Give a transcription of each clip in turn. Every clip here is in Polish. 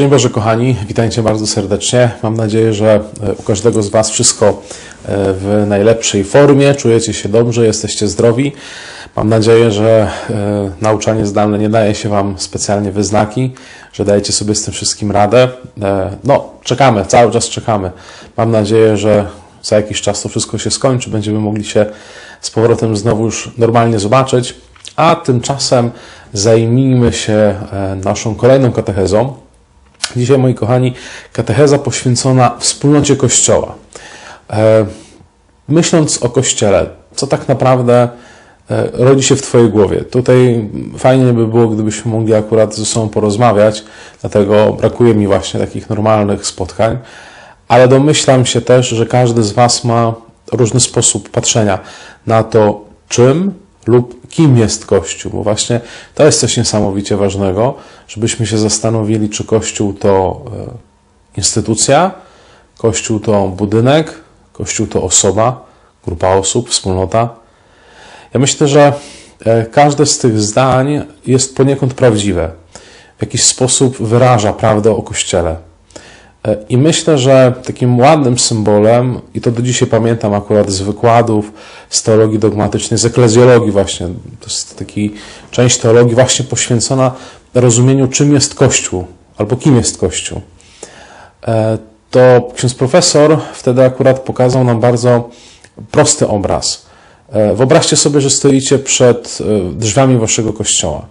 Szczęść Boże, kochani, witajcie bardzo serdecznie. Mam nadzieję, że e, u każdego z Was wszystko e, w najlepszej formie, czujecie się dobrze, jesteście zdrowi. Mam nadzieję, że e, nauczanie zdalne nie daje się Wam specjalnie wyznaki, że dajecie sobie z tym wszystkim radę. No, czekamy, cały czas czekamy. Mam nadzieję, że za jakiś czas to wszystko się skończy, będziemy mogli się z powrotem znowu już normalnie zobaczyć. A tymczasem zajmijmy się naszą kolejną katechezą. Dzisiaj, moi kochani, katecheza poświęcona wspólnocie Kościoła. E, Myśląc o Kościele, co tak naprawdę e, rodzi się w Twojej głowie? Tutaj fajnie by było, gdybyśmy mogli akurat ze sobą porozmawiać, dlatego brakuje mi właśnie takich normalnych spotkań, ale domyślam się też, że każdy z Was ma różny sposób patrzenia na to, czym lub kim jest Kościół, bo właśnie to jest coś niesamowicie ważnego, żebyśmy się zastanowili, czy Kościół to e, instytucja, Kościół to budynek, Kościół to osoba, grupa osób, wspólnota. Ja myślę, że e, każde z tych zdań jest poniekąd prawdziwe. W jakiś sposób wyraża prawdę o Kościele. E, I myślę, że takim ładnym symbolem, i to do dzisiaj pamiętam akurat z wykładów z teologii dogmatycznej, z eklezjologii właśnie, to jest taki część teologii właśnie poświęcona rozumieniu, czym jest Kościół, albo kim jest Kościół. E, To ksiądz profesor wtedy akurat pokazał nam bardzo prosty obraz. E, Wyobraźcie sobie, że stoicie przed drzwiami waszego kościoła.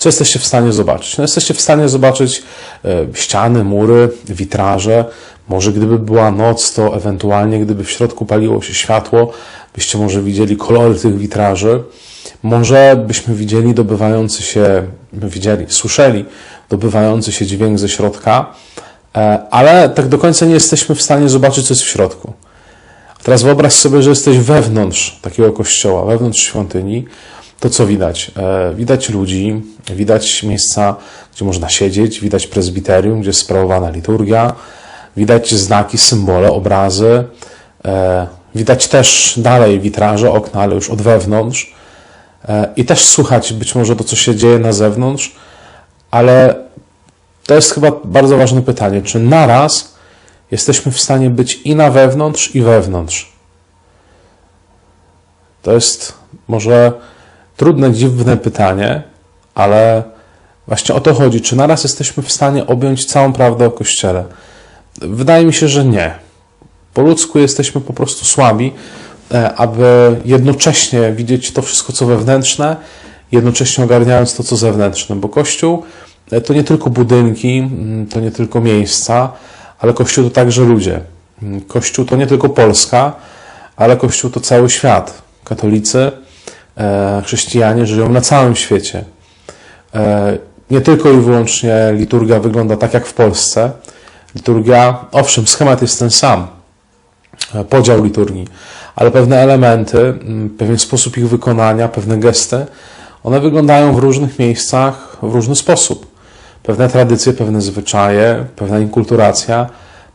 Co jesteście w stanie zobaczyć? No, jesteście w stanie zobaczyć e, ściany, mury, witraże. Może gdyby była noc, to ewentualnie gdyby w środku paliło się światło, byście może widzieli kolory tych witraży. Może byśmy widzieli dobywający się, widzieli, słyszeli dobywający się dźwięk ze środka, e, ale tak do końca nie jesteśmy w stanie zobaczyć, co jest w środku. Teraz wyobraź sobie, że jesteś wewnątrz takiego kościoła, wewnątrz świątyni. To co widać? E, Widać ludzi, widać miejsca, gdzie można siedzieć, widać prezbiterium, gdzie jest sprawowana liturgia, widać znaki, symbole, obrazy. E, Widać też dalej witraże, okna, ale już od wewnątrz. E, I też słychać być może to, co się dzieje na zewnątrz, ale to jest chyba bardzo ważne pytanie, czy naraz jesteśmy w stanie być i na wewnątrz, i wewnątrz. To jest może trudne, dziwne pytanie, ale właśnie o to chodzi. Czy naraz jesteśmy w stanie objąć całą prawdę o Kościele? Wydaje mi się, że nie. Po ludzku jesteśmy po prostu słabi, e, aby jednocześnie widzieć to wszystko, co wewnętrzne, jednocześnie ogarniając to, co zewnętrzne, bo Kościół e, to nie tylko budynki, to nie tylko miejsca, ale Kościół to także ludzie. Kościół to nie tylko Polska, ale Kościół to cały świat. Katolicy, chrześcijanie żyją na całym świecie. E, Nie tylko i wyłącznie liturgia wygląda tak jak w Polsce. Liturgia, owszem, schemat jest ten sam, e, podział liturgii, ale pewne elementy, mm, pewien sposób ich wykonania, pewne gesty, one wyglądają w różnych miejscach w różny sposób. Pewne tradycje, pewne zwyczaje, pewna inkulturacja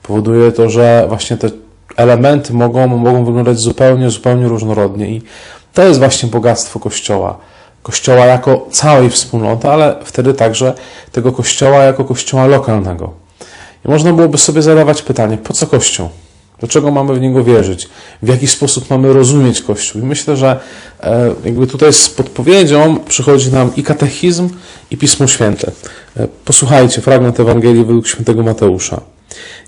powoduje to, że właśnie te elementy mogą, mogą wyglądać zupełnie, zupełnie różnorodnie i to jest właśnie bogactwo Kościoła. Kościoła jako całej wspólnoty, ale wtedy także tego Kościoła jako Kościoła lokalnego. I można byłoby sobie zadawać pytanie, po co Kościół? Dlaczego mamy w niego wierzyć? W jaki sposób mamy rozumieć Kościół? I myślę, że e, jakby tutaj z podpowiedzią przychodzi nam i katechizm, i Pismo Święte. E, Posłuchajcie, fragment Ewangelii według świętego Mateusza.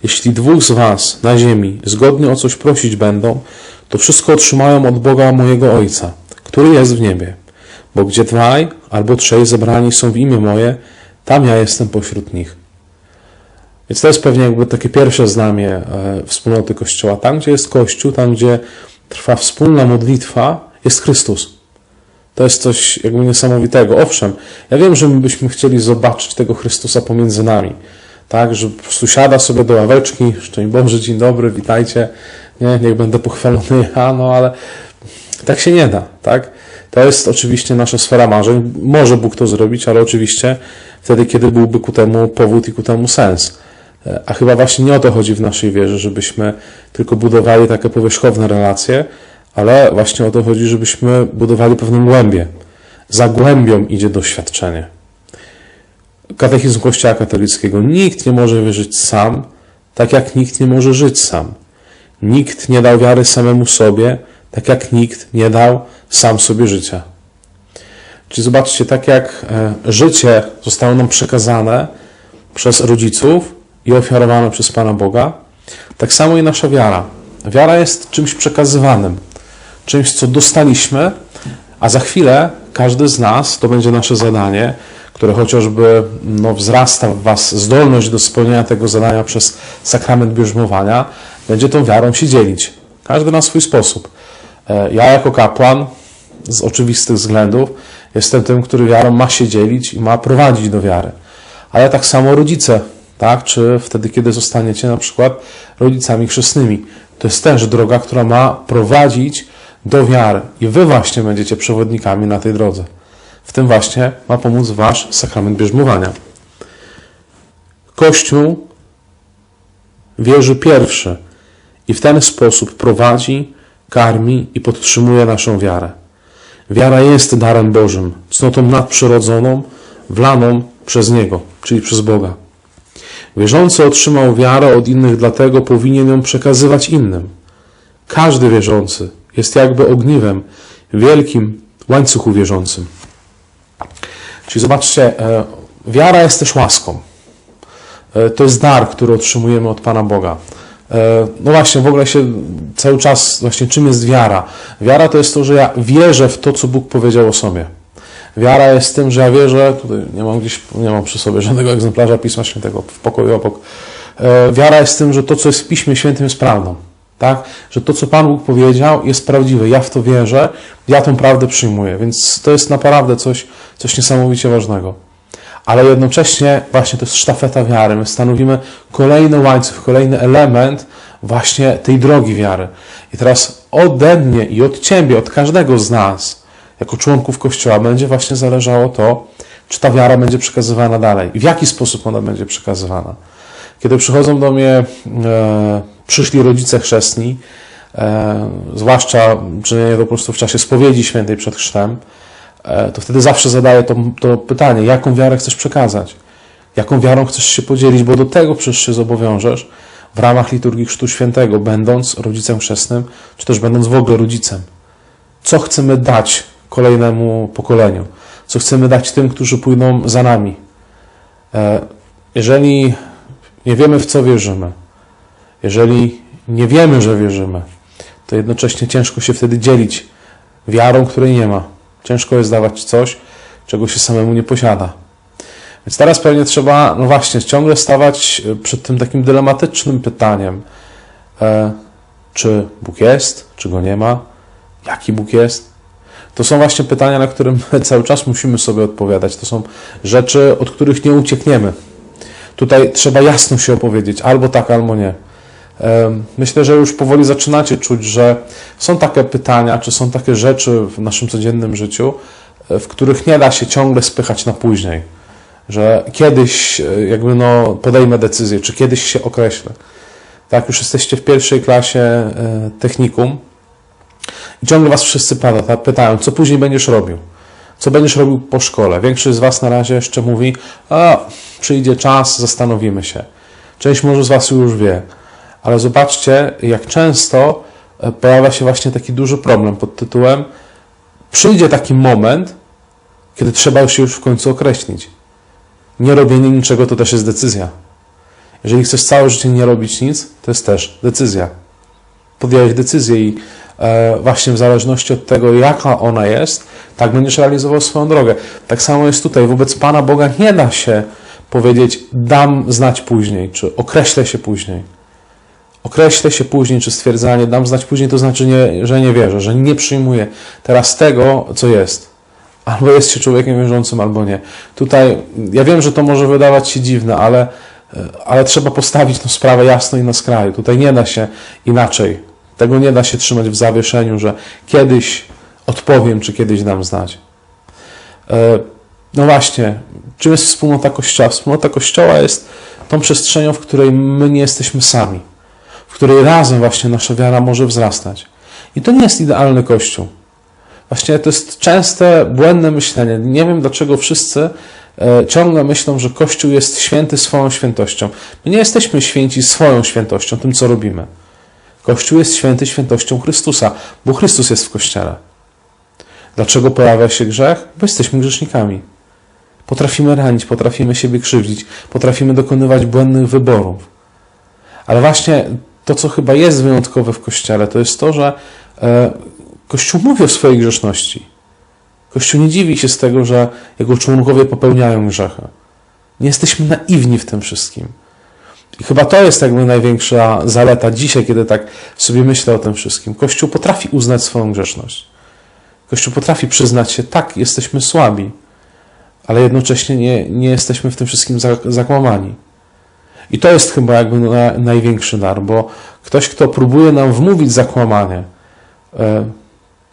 Jeśli dwóch z was na ziemi zgodnie o coś prosić będą, to wszystko otrzymają od Boga mojego Ojca, który jest w niebie. Bo gdzie dwaj albo trzej zebrani są w imię moje, tam ja jestem pośród nich. Więc to jest pewnie jakby takie pierwsze znamie e, wspólnoty Kościoła. Tam, gdzie jest Kościół, tam, gdzie trwa wspólna modlitwa, jest Chrystus. To jest coś jakby niesamowitego. Owszem, ja wiem, że my byśmy chcieli zobaczyć tego Chrystusa pomiędzy nami. Tak, że po prostu siada sobie do ławeczki, szczęść Boże, dzień dobry, witajcie, nie, niech będę pochwalony ja, no ale tak się nie da, tak? To jest oczywiście nasza sfera marzeń. Może Bóg to zrobić, ale oczywiście wtedy, kiedy byłby ku temu powód i ku temu sens. E, A chyba właśnie nie o to chodzi w naszej wierze, żebyśmy tylko budowali takie powierzchowne relacje, ale właśnie o to chodzi, żebyśmy budowali pewną głębię. Za głębią idzie doświadczenie. Katechizm Kościoła katolickiego. Nikt nie może wierzyć sam, tak jak nikt nie może żyć sam. Nikt nie dał wiary samemu sobie, tak jak nikt nie dał sam sobie życia. Czyli zobaczcie, tak jak e, życie zostało nam przekazane przez rodziców i ofiarowane przez Pana Boga, tak samo i nasza wiara. Wiara jest czymś przekazywanym, czymś, co dostaliśmy, a za chwilę każdy z nas, to będzie nasze zadanie, które chociażby no, wzrasta w Was zdolność do spełnienia tego zadania przez sakrament bierzmowania, będzie tą wiarą się dzielić. Każdy na swój sposób. E, Ja jako kapłan, z oczywistych względów, jestem tym, który wiarą ma się dzielić i ma prowadzić do wiary. Ale tak samo rodzice, tak? Czy wtedy, kiedy zostaniecie na przykład rodzicami chrzestnymi. To jest też droga, która ma prowadzić do wiary. I wy właśnie będziecie przewodnikami na tej drodze. W tym właśnie ma pomóc wasz sakrament bierzmowania. Kościół wierzy pierwszy i w ten sposób prowadzi, karmi i podtrzymuje naszą wiarę. Wiara jest darem Bożym, cnotą nadprzyrodzoną, wlaną przez Niego, czyli przez Boga. Wierzący otrzymał wiarę od innych, dlatego powinien ją przekazywać innym. Każdy wierzący jest jakby ogniwem wielkim łańcuchu wierzącym. Czyli zobaczcie, e, wiara jest też łaską. E, To jest dar, który otrzymujemy od Pana Boga. E, No właśnie, w ogóle się cały czas, właśnie czym jest wiara? Wiara to jest to, że ja wierzę w to, co Bóg powiedział o sobie. Wiara jest tym, że ja wierzę, tutaj nie mam gdzieś, nie mam przy sobie żadnego egzemplarza Pisma Świętego w pokoju obok. Wiara jest tym, że to, co jest w Piśmie Świętym jest prawdą. Tak? Że to, co Pan Bóg powiedział, jest prawdziwe. Ja w to wierzę, ja tą prawdę przyjmuję. Więc to jest naprawdę coś, coś niesamowicie ważnego. Ale jednocześnie właśnie to jest sztafeta wiary. My stanowimy kolejny łańcuch, kolejny element właśnie tej drogi wiary. I teraz ode mnie i od Ciebie, od każdego z nas, jako członków Kościoła, będzie właśnie zależało to, czy ta wiara będzie przekazywana dalej i w jaki sposób ona będzie przekazywana. Kiedy przychodzą do mnie, e, przyszli rodzice chrzestni, e, zwłaszcza czynienie to po prostu w czasie spowiedzi świętej przed chrztem, e, to wtedy zawsze zadaję to, to pytanie, jaką wiarę chcesz przekazać? Jaką wiarą chcesz się podzielić? Bo do tego przecież się zobowiążesz w ramach liturgii Chrztu Świętego, będąc rodzicem chrzestnym, czy też będąc w ogóle rodzicem. Co chcemy dać kolejnemu pokoleniu? Co chcemy dać tym, którzy pójdą za nami? E, Jeżeli nie wiemy, w co wierzymy, jeżeli nie wiemy, że wierzymy, to jednocześnie ciężko się wtedy dzielić wiarą, której nie ma. Ciężko jest dawać coś, czego się samemu nie posiada. Więc teraz pewnie trzeba, no właśnie, ciągle stawać przed tym takim dylematycznym pytaniem, e, czy Bóg jest, czy go nie ma, jaki Bóg jest. To są właśnie pytania, na które my cały czas musimy sobie odpowiadać. To są rzeczy, od których nie uciekniemy. Tutaj trzeba jasno się opowiedzieć, albo tak, albo nie. Myślę, że już powoli zaczynacie czuć, że są takie pytania, czy są takie rzeczy w naszym codziennym życiu, e, w których nie da się ciągle spychać na później. Że kiedyś e, jakby no podejmę decyzję, czy kiedyś się określę. Tak, już jesteście w pierwszej klasie e, technikum i ciągle was wszyscy pada, pytają, co później będziesz robił? Co będziesz robił po szkole? Większość z was na razie jeszcze mówi, a przyjdzie czas, zastanowimy się. Część może z was już wie. Ale zobaczcie, jak często e, pojawia się właśnie taki duży problem pod tytułem przyjdzie taki moment, kiedy trzeba się już w końcu określić. Nie robienie niczego to też jest decyzja. Jeżeli chcesz całe życie nie robić nic, to jest też decyzja. Podjąłeś decyzję i e, właśnie w zależności od tego, jaka ona jest, tak będziesz realizował swoją drogę. Tak samo jest tutaj. Wobec Pana Boga nie da się powiedzieć, dam znać później, czy określę się później. Określę się później, czy stwierdzanie dam znać później, to znaczy, nie, że nie wierzę, że nie przyjmuję teraz tego, co jest. Albo jest się człowiekiem wierzącym, albo nie. Tutaj, ja wiem, że to może wydawać się dziwne, ale, ale trzeba postawić tę sprawę jasno i na skraju. Tutaj nie da się inaczej. Tego nie da się trzymać w zawieszeniu, że kiedyś odpowiem, czy kiedyś dam znać. E, No właśnie, czym jest wspólnota Kościoła? Wspólnota Kościoła jest tą przestrzenią, w której my nie jesteśmy sami, w której razem właśnie nasza wiara może wzrastać. I to nie jest idealny Kościół. Właśnie to jest częste, błędne myślenie. Nie wiem, dlaczego wszyscy e, ciągle myślą, że Kościół jest święty swoją świętością. My nie jesteśmy święci swoją świętością, tym co robimy. Kościół jest święty świętością Chrystusa, bo Chrystus jest w Kościele. Dlaczego pojawia się grzech? Bo jesteśmy grzesznikami. Potrafimy ranić, potrafimy siebie krzywdzić, potrafimy dokonywać błędnych wyborów. Ale właśnie to, co chyba jest wyjątkowe w Kościele, to jest to, że e, Kościół mówi o swojej grzeszności. Kościół nie dziwi się z tego, że jego członkowie popełniają grzechy. Nie jesteśmy naiwni w tym wszystkim. I chyba to jest jakby największa zaleta dzisiaj, kiedy tak sobie myślę o tym wszystkim. Kościół potrafi uznać swoją grzeszność. Kościół potrafi przyznać się, tak, jesteśmy słabi, ale jednocześnie nie, nie jesteśmy w tym wszystkim za- zakłamani. I to jest chyba jakby na, największy dar, bo ktoś, kto próbuje nam wmówić zakłamanie, e,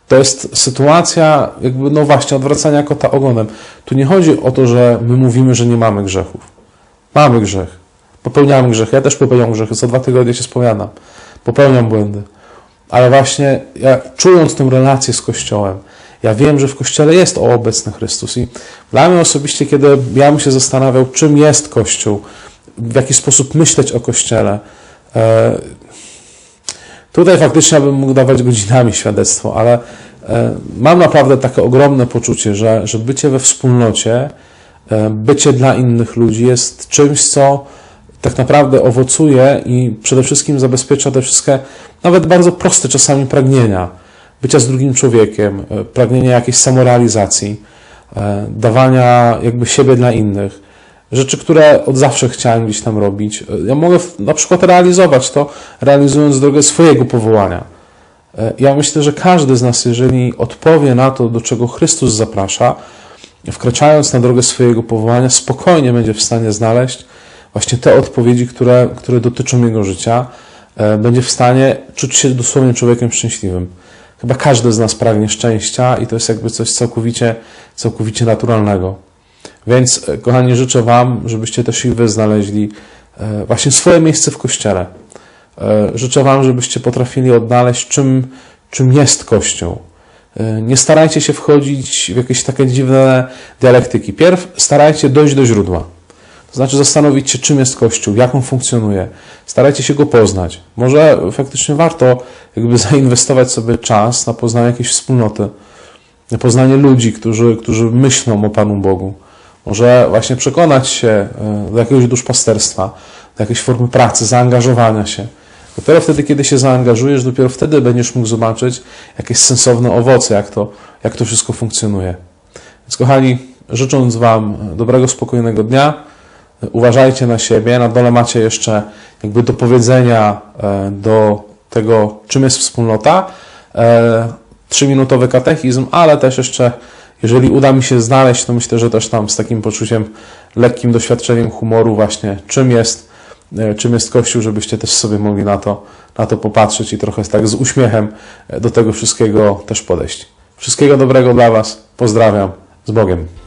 to jest sytuacja jakby, no właśnie, odwracania kota ogonem. Tu nie chodzi o to, że my mówimy, że nie mamy grzechów. Mamy grzech. Popełniamy grzech. Ja też popełniam grzechy. Co dwa tygodnie się spowiadam. Popełniam błędy. Ale właśnie ja, czując tę relację z Kościołem, ja wiem, że w Kościele jest obecny Chrystus. I dla mnie osobiście, kiedy ja bym się zastanawiał, czym jest Kościół, w jaki sposób myśleć o Kościele, e, Tutaj faktycznie bym mógł dawać godzinami świadectwo, ale e, mam naprawdę takie ogromne poczucie, że, że bycie we wspólnocie, e, bycie dla innych ludzi jest czymś, co tak naprawdę owocuje i przede wszystkim zabezpiecza te wszystkie, nawet bardzo proste czasami pragnienia bycia z drugim człowiekiem, pragnienia jakiejś samorealizacji, dawania jakby siebie dla innych. Rzeczy, które od zawsze chciałem gdzieś tam robić. Ja mogę na przykład realizować to, realizując drogę swojego powołania. E, Ja myślę, że każdy z nas, jeżeli odpowie na to, do czego Chrystus zaprasza, wkraczając na drogę swojego powołania, spokojnie będzie w stanie znaleźć właśnie te odpowiedzi, które, które dotyczą jego życia. E, Będzie w stanie czuć się dosłownie człowiekiem szczęśliwym. Chyba każdy z nas pragnie szczęścia i to jest jakby coś całkowicie, całkowicie naturalnego. Więc, e, kochani, życzę Wam, żebyście też i Wy znaleźli e, właśnie swoje miejsce w Kościele. E, Życzę Wam, żebyście potrafili odnaleźć, czym, czym jest Kościół. Nie starajcie się wchodzić w jakieś takie dziwne dialektyki. Pierw starajcie dojść do źródła. To znaczy zastanowić się, czym jest Kościół, jak on funkcjonuje. Starajcie się go poznać. Może faktycznie warto jakby zainwestować sobie czas na poznanie jakiejś wspólnoty, na poznanie ludzi, którzy, którzy myślą o Panu Bogu. Może właśnie przekonać się e, do jakiegoś duszpasterstwa, do jakiejś formy pracy, zaangażowania się. Dopiero wtedy, kiedy się zaangażujesz, dopiero wtedy będziesz mógł zobaczyć jakieś sensowne owoce, jak to, jak to wszystko funkcjonuje. Więc kochani, życząc Wam dobrego, spokojnego dnia, uważajcie na siebie. Na dole macie jeszcze jakby do powiedzenia e, do tego, czym jest wspólnota. E, Trzyminutowy katechizm, ale też jeszcze, jeżeli uda mi się znaleźć, to myślę, że też tam z takim poczuciem, lekkim doświadczeniem humoru właśnie, czym jest, e, czym jest Kościół, żebyście też sobie mogli na to, na to popatrzeć i trochę tak z uśmiechem e, do tego wszystkiego też podejść. Wszystkiego dobrego dla Was. Pozdrawiam. Z Bogiem.